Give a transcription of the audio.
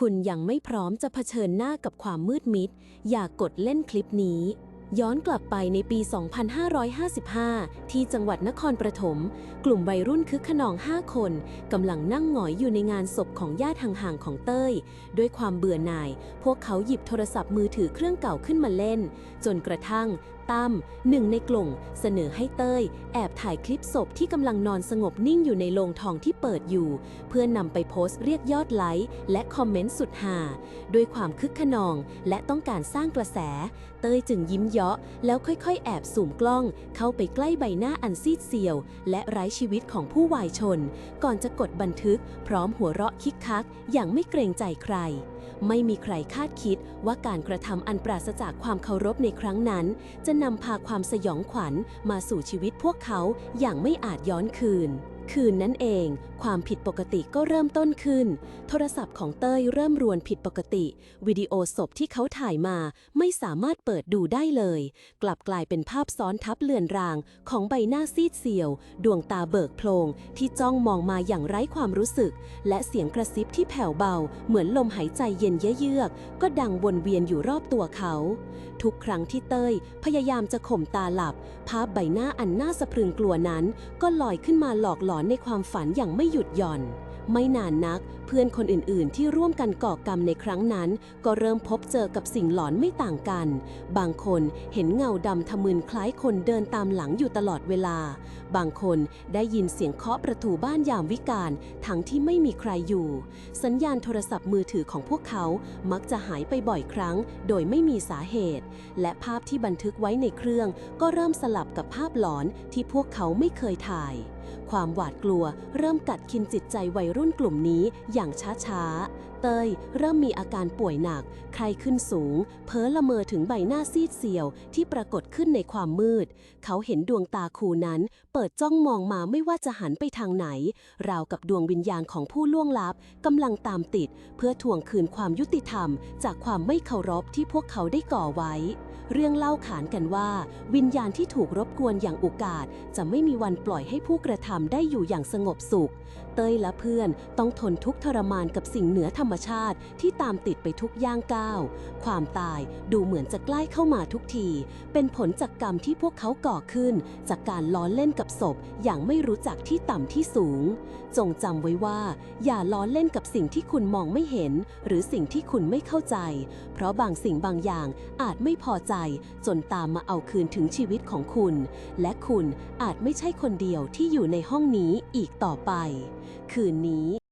คุณยังไม่พร้อมจะเผชิญหน้ากับความมืดมิด อย่ากกดเล่นคลิปนี้ ย้อนกลับไปในปี 2555 ที่จังหวัดนครปฐม กลุ่มวัยรุ่นคึกขนอง 5 คนกำลังนั่งหงอยอยู่ในงานศพของญาติห่างๆของเต้ย ด้วยความเบื่อหน่าย พวกเขาหยิบโทรศัพท์มือถือเครื่องเก่าขึ้นมาเล่น จนกระทั่งตั้มหนึ่งในกลุ่มเสนอให้เต้ย แอบถ่ายคลิปศพที่กำลังนอนสงบนิ่งอยู่ในโรงทองที่เปิดอยู่ เพื่อนำไปโพสต์เรียกยอดไลค์และคอมเมนต์สุดหาด้วยความคึกขนอง และต้องการสร้างกระแส เต้ยจึงยิ้มเยาะ แล้วค่อยๆ แอบสูมกล้องเข้าไปใกล้ใบหน้าอันซีดเซียว และไร้ชีวิตของผู้วายชน ก่อนจะกดบันทึก พร้อมหัวเราะคิกคัก อย่างไม่เกรงใจใคร ไม่มีใครคาดคิดว่าการกระทำอันปราศจากความเคารพในครั้งนั้น จะนำพาความสยองขวัญมาสู่ชีวิตพวกเขาอย่างไม่อาจย้อนคืน คืนนั้นเอง ความผิดปกติก็เริ่มต้นขึ้น โทรศัพท์ของเต้ยเริ่มรวนผิดปกติ วิดีโอศพที่เขาถ่ายมาไม่สามารถเปิดดูได้เลย กลับกลายเป็นภาพซ้อนทับเลือนรางของใบหน้าซีดเซียว ดวงตาเบิกโพลงที่จ้องมองมาอย่างไร้ความรู้สึก และเสียงกระซิบที่แผ่วเบา เหมือนลมหายใจเย็นเยือก ก็ดังวนเวียนอยู่รอบตัวเขา ทุกครั้งที่เต้ย พยายามจะข่มตาหลับ ภาพใบหน้าอันน่าสะพรึงกลัวนั้น ก็ลอยขึ้นมาหลอกหลอนในความฝันอย่างไม่หยุดหย่อน ไม่นานนัก เพื่อนคนอื่นๆ ที่ร่วมกันก่อกรรมในครั้งนั้น ก็เริ่มพบเจอกับสิ่งหลอนไม่ต่างกัน บางคนเห็นเงาดำทะมึนคล้ายคนเดินตามหลังอยู่ตลอดเวลา บางคนได้ยินเสียงเคาะประตูบ้านยามวิกาลทั้งที่ไม่มีใครอยู่ สัญญาณโทรศัพท์มือถือของพวกเขา มักจะหายไปบ่อยครั้ง โดยไม่มีสาเหตุ และภาพที่บันทึกไว้ในเครื่อง ก็เริ่มสลับกับภาพหลอนที่พวกเขาไม่เคยถ่าย ความหวาดกลัวเริ่มกัดกินจิตใจวัยรุ่นกลุ่มนี้อย่างช้าๆ เตยเริ่มมีอาการป่วยหนักไข้ขึ้นสูง เพ้อละเมอถึงใบหน้าซีดเซียวที่ปรากฏขึ้นในความมืด เขาเห็นดวงตาคูนั้น เปิดจ้องมองมาไม่ว่าจะหันไปทางไหน ราวกับดวงวิญญาณของผู้ล่วงลับกำลังตามติด เพื่อทวงคืนความยุติธรรม จากความไม่เคารพที่พวกเขาได้ก่อไว้ เรื่องเล่าขานกันว่า วิญญาณที่ถูกรบกวนอย่างอุกาจจะไม่มีวันปล่อยให้ผู้กระทำได้อยู่อย่างสงบสุข เต้ยและเพื่อนต้องทนทุกข์ทรมานกับสิ่งเหนือธรรมชาติที่ตามติดไปทุกย่างก้าว ความตายดูเหมือนจะใกล้เข้ามาทุกที เป็นผลจากกรรมที่พวกเขาก่อขึ้น จากการล้อเล่นกับศพอย่างไม่รู้จักที่ต่ำที่สูง จงจำไว้ว่า อย่าล้อเล่นกับสิ่งที่คุณมองไม่เห็น หรือสิ่งที่คุณไม่เข้าใจ เพราะบางสิ่งบางอย่างอาจไม่พอใจใจจนตามมาเอาคืนถึงชีวิตของคุณ และคุณอาจไม่ใช่คนเดียวที่อยู่ในห้องนี้อีกต่อไป คืนนี้